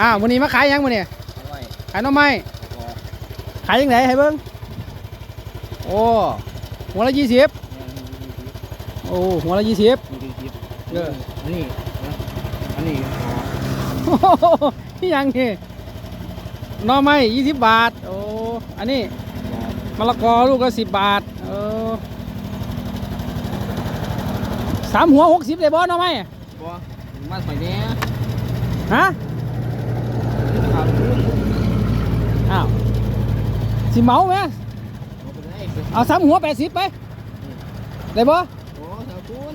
อ้าววันนี้มาขายยังมื้อนี่เอาไว้ขายหน่อไม้พอขายยังไงให้เบิ่งโอ้หัวละยี่สิบเนี่ยมีมีคลิปโอ้หัวละยี่สิบมีคลิปเอออันนี้นะอันนี้พอนี่ยังนี่หน่อไม้ยี่สิบบาทโอ้อันนี้พอมะละกอลูกละสิบบาทเออสามหัวหกสิบเลยบอหน่อไม้พอมาใส่เนี้ยฮะ ขาวขึ้น อ้าว สิเมาไหมเอาไปได้เอาสามหัวแปดสิบไป ได้บ่โอ้ขาวขึ้น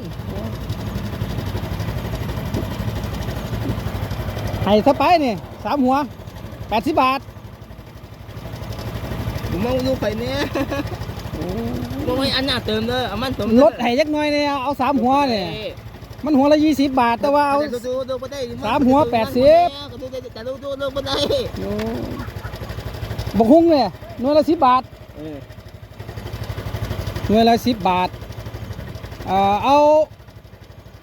ให้ถ้าไปนี่สามหัวแปดสิบบาทผมมองดูไฟเนี้ยมองให้อันหน้าเติมเด้อเอามันเติมลดให้ยักหน่อยเนี่ยเอาสามหัวเนี่ยมันหัวละยี่สิบบาทแต่ว่าเอาดูดูดูบ่ได้สามหัวแปดสิบดูดูแต่ดูดูดูบ่ได้โอ้บกฮุ้งเนี่ย หน่วยละสิบบาทเออหน่วยละสิบบาทเอ่อเอา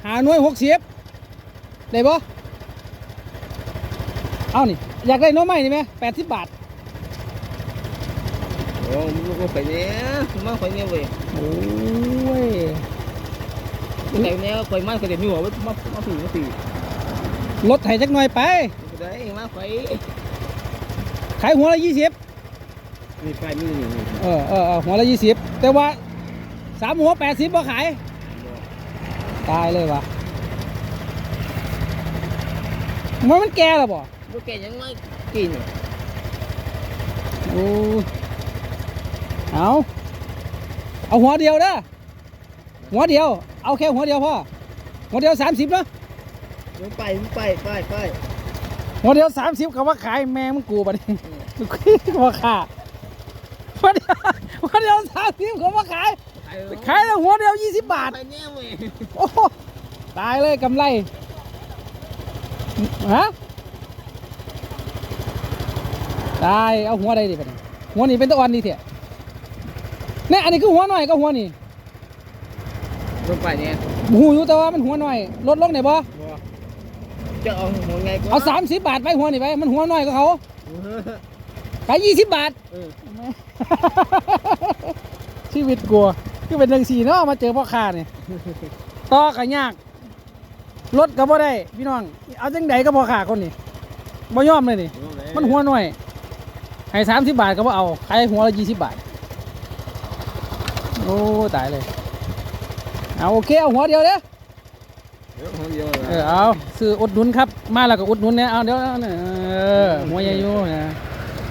หาหน่วยหกสิบได้ปะเอานี่อยากได้หน้อไม้นี่ไหมแปดสิบบาทโอ้มึงดูไฟเนี้ยมาไฟเนี้ยเว้ยโอ้ยไฟเนี้ยไฟมันก็จะมีหัวมามาผีมาผีลดให้จักหน่อยไปบ่ได้มาไฟขายหัวละยี่สิบ มีไฟมีนี่นี่เออเออเออหัวละยี่สิบแต่ว่าสามหัวแปดสิบบ่ขาย ตายเลยวะมันมันแก่แล้วบ่บ่แกยังไม่กินโอ้ยเอาเอาหัวเดียวเด้อหัวเดียว เอาแค่หัวเดียวพ่อหัวเดียวสามสิบเนาะลงไปลงไปไปไปหัวเดียวสามสิบเขาว่าขายแมงมึงกูปะนี่เขาว่าขา หัวเดียวหัวเดียวสามสิบเขาว่าขาย ขายแล้วหัวเดียวยี่สิบบาท ไปเนี่ยเว้ยโอ้โหตายเลยกำไร ฮะ ตาย เอาหัวใดดิปะเนี่ยหัวนี่เป็นตะวันดีเถอะเนี่ยอันนี้คือหัวหน่อยก็หัวนี่ลงไปเนี่ยหูอยู่แต่ว่ามันหัวหน่อย ลดลงไหนบ่จะเอาหัวไงก็เอาสามสิบบาทไปหัวนี่ไป มันหัวหน่อยก็เขาเออขายยี่สิบบาทเออ ชีวิตกลัวคือเป็นเรื่องสีเนาะมาเจอพ่อค้าเนี่ยต่อก็ยากรถก็บ่ได้ พี่น้อง เอาจังใดก็พ่อค้าคนนี้บ่ยอมเลยนี่มันหัวหน่อยให้สามสิบบาทก็บ่เอาขายหัวละยี่สิบบาทโอ้ตายเลยเอาโอเคเอาหัวเดียวเด้อเดี๋ยวหัวเดียวเออเอาซื้ออุดหนุนครับ มาแล้วก็อุดหนุนเนี่ยเอาเดี๋ยวเอาเนี่ยเออหัวใหญ่อยู่นะ